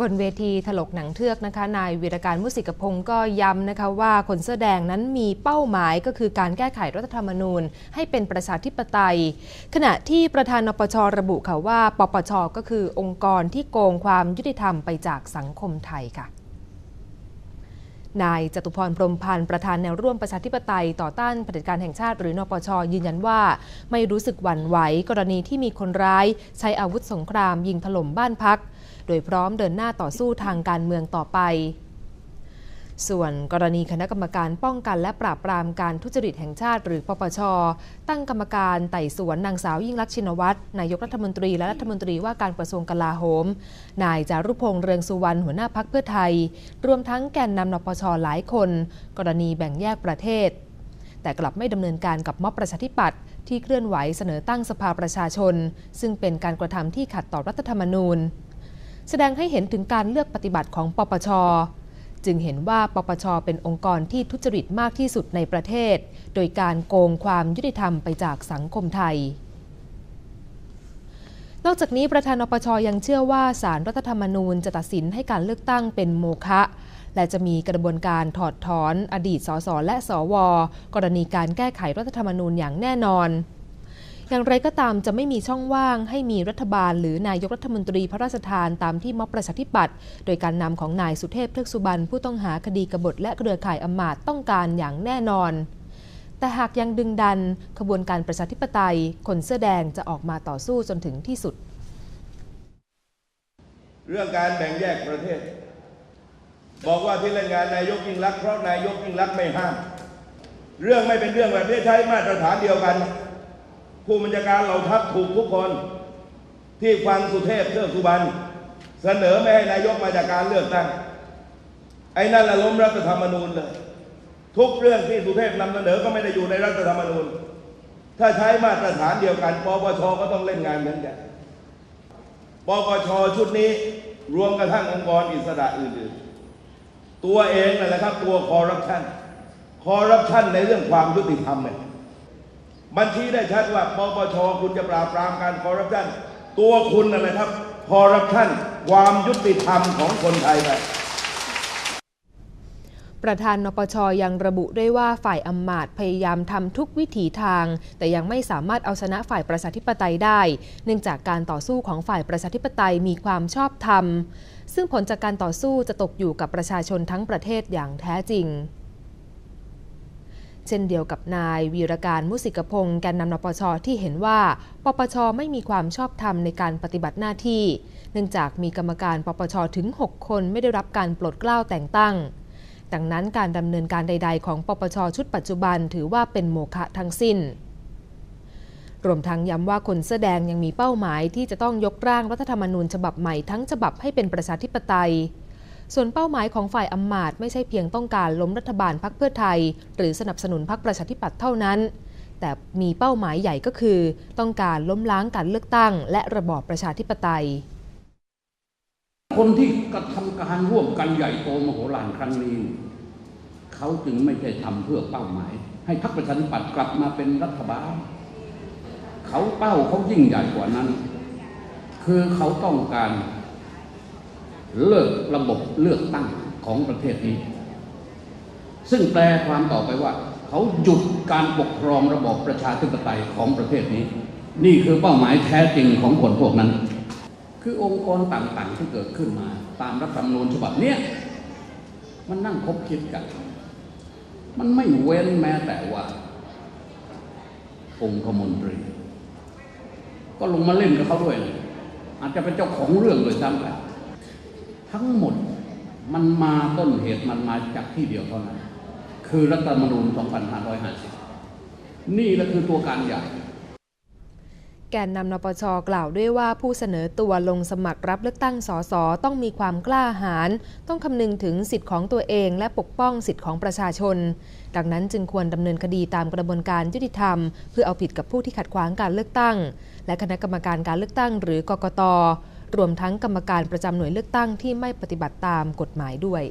บนเวทีถลกหนังเทือกนะคะ นายวีรการมุสิกพงศ์ก็ย้ำนะคะว่าคนเสื้อแดงนั้นมีเป้าหมายก็คือการแก้ไขรัฐธรรมนูญ ให้เป็นประชาธิปไตย ขณะที่ประธานนปชระบุค่ะว่า ปปชก็คือองค์กรที่โกงความยุติธรรมไปจากสังคมไทยค่ะนายจตุพรพรมพันธ์ประธานแนวร่วมประชาธิปไตยต่อต้านเผด็จการแห่งชาติหรือนปชยืนยันว่า ไม่รู้สึกหวั่นไหวกรณีที่มีคนร้าย ใช้อาวุธสงครามยิงถล่มบ้านพัก โดยพร้อมเดินหน้าต่อสู้ทางการเมืองต่อไปส่วนกรณีคณะกรรมการป้องกันและปราบปรามการทุจริตแห่งชาติหรือปปช ตั้งกรรมการไต่สวนนางสาวยิ่งลักษณ์ชินวัตรนายกรัฐมนตรีและรัฐมนตรีว่าการกระทรวงกลาโหม นายจารุพงษ์เรืองสุวรรณหัวหน้าพักเพื่อไทย รวมทั้งแกนนำนปชหลายคน กรณีแบ่งแยกประเทศ แต่กลับไม่ดำเนินการกับม็อบประชาธิปัตย์ที่เคลื่อนไหวเสนอตั้งสภาประชาชน ซึ่งเป็นการกระทำที่ขัดต่อรัฐธรรมนูญ แสดงให้เห็นถึงการเลือกปฏิบัติของปปช จึงเห็นว่าปปช เป็นองค์กรที่ทุจริตมากที่สุดในประเทศ โดยการโกงความยุติธรรมไปจากสังคมไทยนอกจากนี้ประธานนปชยังเชื่อว่าสารรัฐธรรมนูญจะตัดสินให้การเลือกตั้งเป็นโมฆะและจะมีกระบวนการถอดถอน อดีตสสและสว กรณีการแก้ไขรัฐธรรมนูญอย่างแน่นอน อย่างไรก็ตามจะไม่มีช่องว่างให้มีรัฐบาล หรือนายกรัฐมนตรีพระราชทานตามที่ม็อบประชาธิปัตย์โดยการนำของนายสุเทพเทือกสุบรรณผู้ต้องหาคดีกบฏและเครือข่ายอำมาตย์ต้องการอย่างแน่นอน แต่หากยังดึงดันขบวนการประชาธิปไตย คนเสื้อแดงจะออกมาต่อสู้จนถึงที่สุด เรื่องการแบ่งแยกประเทศ บอกว่าที่เล่นงานนายกยิ่งรักษณ์เพราะนายกยิ่งรักษณ์ไม่ห้ามเรื่องไม่เป็นเรื่องแบบนี้ใช้มาตรฐานเดียวกัน ผู้บัญชาการเหล่าทัพถูกทุกคนที่ฟังสุเทพเทือกสุบรรณเสนอไม่ให้นายกมาจากการเลือกตั้งไอ้นั่นละล้มรัฐธรรมนูญเลยทุกเรื่องที่สุเทพนำเสนอก็ไม่ได้อยู่ในรัฐธรรมนูญ ถ้าใช้มาตรฐานเดียวกันปปชก็ต้องเล่นงานเหมือนกันปปชชุดนี้รวมกระทั่งองค์กรอิสระอื่นๆ ตัวเองนั่นแหละครับตัวคอร์รัปชันคอร์รัปชันในเรื่องความยุติธรรมเนี่ย บัญชีได้ชัดว่าปปชคุณจะปราบปรามการคอร์รัปชันตัวคุณนั่นแหละครับคอร์รัปชันความยุติธรรมของคนไทยไปประธานนปชยังระบุด้วยว่าฝ่ายอำมาตย์พยายามทำทุกวิถีทาง แต่ยังไม่สามารถเอาชนะฝ่ายประชาธิปไตยได้ เนื่องจากการต่อสู้ของฝ่ายประชาธิปไตยมีความชอบธรรม ซึ่งผลจากการต่อสู้จะตกอยู่กับประชาชนทั้งประเทศอย่างแท้จริง เช่นเดียวกับนายวีรการมุสิกพงศ์แกนนำนปชที่เห็นว่า ปปชไม่มีความชอบธรรมในการปฏิบัติหน้าที่ เนื่องจากมีกรรมการปปชถึง 6 คนไม่ได้รับการปลดเกล้าแต่งตั้ง ดังนั้นการดำเนินการใด ๆ ของปปชชุดปัจจุบันถือว่าเป็นโมฆะทั้งสิ้นรวมทั้งย้ำว่าคนเสื้อแดงยังมีเป้าหมายที่จะต้องยกร่างรัฐธรรมนูญฉบับใหม่ทั้งฉบับให้เป็นประชาธิปไตย ส่วนเป้าหมายของฝ่ายอำมาตย์ไม่ใช่เพียงต้องการล้มรัฐบาลพรรคเพื่อไทย หรือสนับสนุนพรรคประชาธิปัตย์เท่านั้น แต่มีเป้าหมายใหญ่ก็คือ ต้องการล้มล้างการเลือกตั้ง และระบอบประชาธิปไตย คนที่กระทำการร่วมกันใหญ่โตมโหฬารครั้งนี้เขาจึงไม่ใช่ทำเพื่อเป้าหมาย ให้พรรคประชาธิปัตย์กลับมาเป็นรัฐบาลเขาเป้าเขายิ่งใหญ่กว่านั้น คือเขาต้องการ เลิกระบบเลือกตั้งของประเทศนี้ ซึ่งแปลความต่อไปว่า เขาหยุดการปกครองระบอบประชาธิปไตยของประเทศนี้ นี่คือเป้าหมายแท้จริงของคนพวกนั้น คือองค์กรต่างๆ ที่เกิดขึ้นมา ตามรัฐธรรมนูญฉบับเนี้ยมันนั่งคบคิดกัน มันไม่เว้นแม้แต่ว่า องค์คมนตรี ก็ลงมาเล่นกับเขาด้วยเลยอาจจะเป็นเจ้าของเรื่องโดยซ้ำไป ทั้งหมดมันมาต้นเหตุมันมาจากที่เดียวเท่านั้น คือรัฐธรรมนูญ 2550 นี่แหละคือตัวการใหญ่แกนนำนปชกล่าวด้วยว่าผู้เสนอตัวลงสมัครรับเลือกตั้งสสต้องมีความกล้าหาญต้องคำนึงถึงสิทธิของตัวเองและปกป้องสิทธิของประชาชน ดังนั้นจึงควรดำเนินคดีตามกระบวนการยุติธรรม เพื่อเอาผิดกับผู้ที่ขัดขวางการเลือกตั้ง และคณะกรรมการการเลือกตั้งหรือกกต รวมทั้งกรรมการประจำหน่วยเลือกตั้งที่ไม่ปฏิบัติตามกฎหมายด้วย